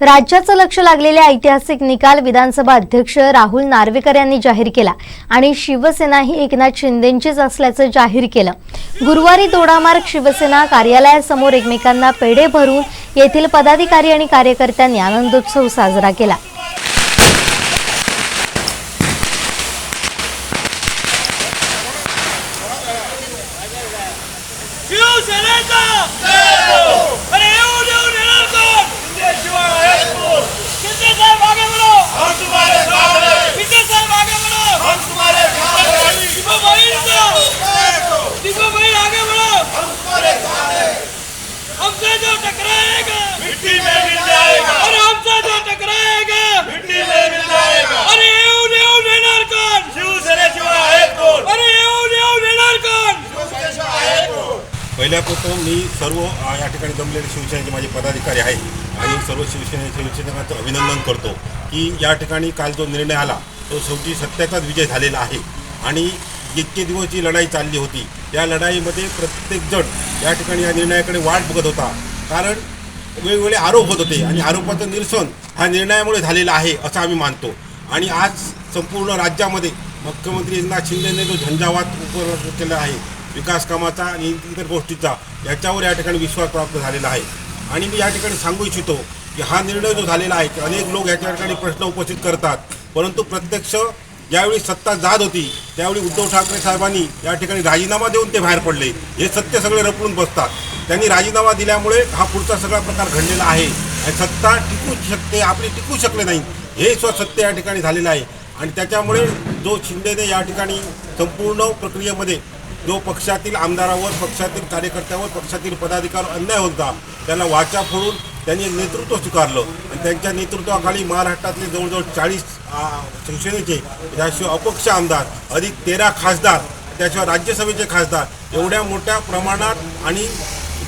राज्याचं लक्ष लागलेल्या ऐतिहासिक निकाल विधानसभा अध्यक्ष राहुल नार्वेकर यांनी जाहीर केला आणि शिवसेना ही एकनाथ शिंदेचीच असल्याचं जाहीर केलं. गुरुवारी दोडामार्ग शिवसेना कार्यालयासमोर एकमेकांना पेढे भरून येथील पदाधिकारी आणि कार्यकर्त्यांनी आनंदोत्सव साजरा केला. शिवसेनेचा! हमसे जो टकराएगा मिट्टी में मिल जाएगा। अरे हमसे जो टकराएगा मिट्टी में मिल जाएगा। अरे येऊन येऊन येणार कोण शिवसेनेशिवाय आहेत कोण? अरे येऊन येऊन येणार कोण शिवसेनेशिवाय आहेत कोण? पहिल्यापासून मी सर्व या ठिकाणी जमलेले शिवसेनेचे माझे पदाधिकारी आहेत. आणि सर्व शिवसेने शिवसैनिकांचं अभिनंदन करतो की या ठिकाणी काल जो निर्णय आला तो शेवटी सत्याचाच विजय झालेला आहे. आणि इतके दिवस जी लढाई चालली होती. या लढाईमध्ये प्रत्येकजण या ठिकाणी या निर्णयाकडे वाट बघत होता. कारण वेगवेगळे आरोप होत होते आणि आरोपाचं निरसन हा निर्णयामुळे झालेला आहे असं आम्ही मानतो. आणि आज संपूर्ण राज्यामध्ये मुख्यमंत्री एकनाथ शिंदेने जो झंझावात उपर केला आहे विकास कामाचा आणि इतर गोष्टीचा याच्यावर या ठिकाणी विश्वास प्राप्त झालेला आहे. आणि मी या ठिकाणी सांगू इच्छितो की हा निर्णय जो झालेला आहे की अनेक लोक याच्या ठिकाणी प्रश्न उपस्थित करतात. परंतु प्रत्यक्ष ज्यावेळी सत्ता जात होती त्यावेळी उद्धव ठाकरे साहेबांनी या ठिकाणी राजीनामा देऊन ते बाहेर पडले. हे सत्य सगळे रपडून बसतात. त्यांनी राजीनामा दिल्यामुळे हा पुढचा सगळा प्रकार घडलेला आहे. आणि सत्ता टिकू शकते आपली टिकू शकले नाही. हे स्वसत्य या ठिकाणी झालेलं आहे. आणि त्याच्यामुळे जो शिंदेने या ठिकाणी संपूर्ण प्रक्रियेमध्ये जो पक्षातील आमदारावर पक्षातील कार्यकर्त्यावर पक्षातील पदाधिकार अन्याय होता त्याला वाचा फोडून त्यांनी नेतृत्व स्वीकारलं. आणि त्यांच्या नेतृत्वाखाली महाराष्ट्रातले जवळजवळ चाळीस शिवसेनेचे त्याशिवाय अपक्ष आमदार अधिक तेरा खासदार त्याशिवाय राज्यसभेचे खासदार एवढ्या मोठ्या प्रमाणात आणि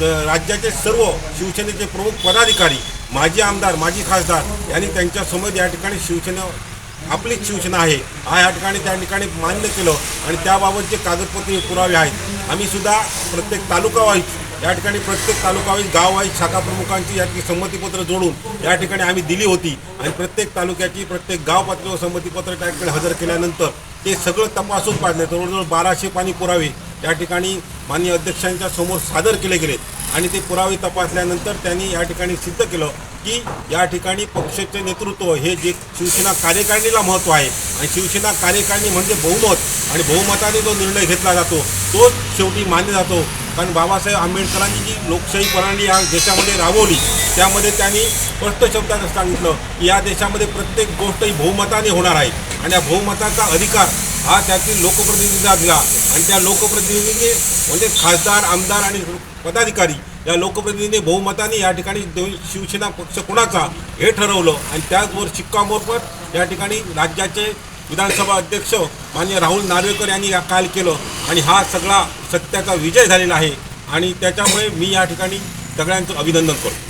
द- राज्याचे सर्व शिवसेनेचे प्रमुख पदाधिकारी माजी आमदार माजी खासदार यांनी त्यांच्यासमोर या ठिकाणी शिवसेना आपलीच शिवसेना आहे. हा या ठिकाणी त्या ठिकाणी मान्य केलं. आणि त्याबाबतचे कागदपत्रे पुरावे आहेत. आम्ही सुद्धा प्रत्येक तालुका वाईज या ठिकाणी प्रत्येक तालुकावाईज गाववाईज शाखा प्रमुखांची या संमतीपत्र जोडून या ठिकाणी आम्ही दिली होती. आणि प्रत्येक तालुक्याची प्रत्येक गाव पातळीवर संमतीपत्र त्या ठिकाणी हजर केल्यानंतर ते सगळं तपासून पाडले. जवळजवळ बाराशे पाणी पुरावे या ठिकाणी माननीय अध्यक्षांच्या समोर सादर केले गेलेत आणि ते पुरावे तपासल्यानंतर त्यांनी या ठिकाणी सिद्ध केलं की या ठिकाणी पक्षाचे नेतृत्व हे जे शिवसेना कार्यकारिणीला महत्त्व आहे. आणि शिवसेना कार्यकारिणी म्हणजे बहुमत. आणि बहुमताने जो निर्णय घेतला जातो तोच शेवटी मान्य जातो. कारण बाबासाहेब आंबेडकरांनी जी लोकशाही प्रणाली या देशामध्ये राबवली त्यामध्ये त्यांनी स्पष्ट शब्दात सांगितलं की या देशामध्ये प्रत्येक गोष्ट ही बहुमताने होणार आहे. आणि या बहुमताचा अधिकार हा त्यातील लोकप्रतिनिधींना दिला. आणि त्या लोकप्रतिनिधींनी म्हणजे खासदार आमदार आणि पदाधिकारी या लोकप्रतिनिधींनी बहुमताने या ठिकाणी शिवसेना पक्ष कोणाचा हे ठरवलं. आणि त्याचबरोबर शिक्कामोर्फत या ठिकाणी राज्याचे विधानसभा अध्यक्ष माननीय राहुल नार्वेकर यांनी या काल केलं आणि हा सगळा सत्याचा विजय झालेला आहे आणि त्याच्यामुळे मी या ठिकाणी सगळ्यांचं अभिनंदन करतो.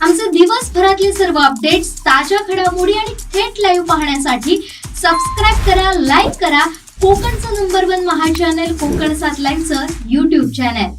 आमचे दिवसभरातले सर्व अपडेट्स ताज्या घडामोडी आणि थेट लाईव्ह पाहण्यासाठी सबस्क्राईब करा लाईक करा. कोकणचं नंबर वन महा चॅनल कोकण सात लाईव्हचं युट्यूब चॅनल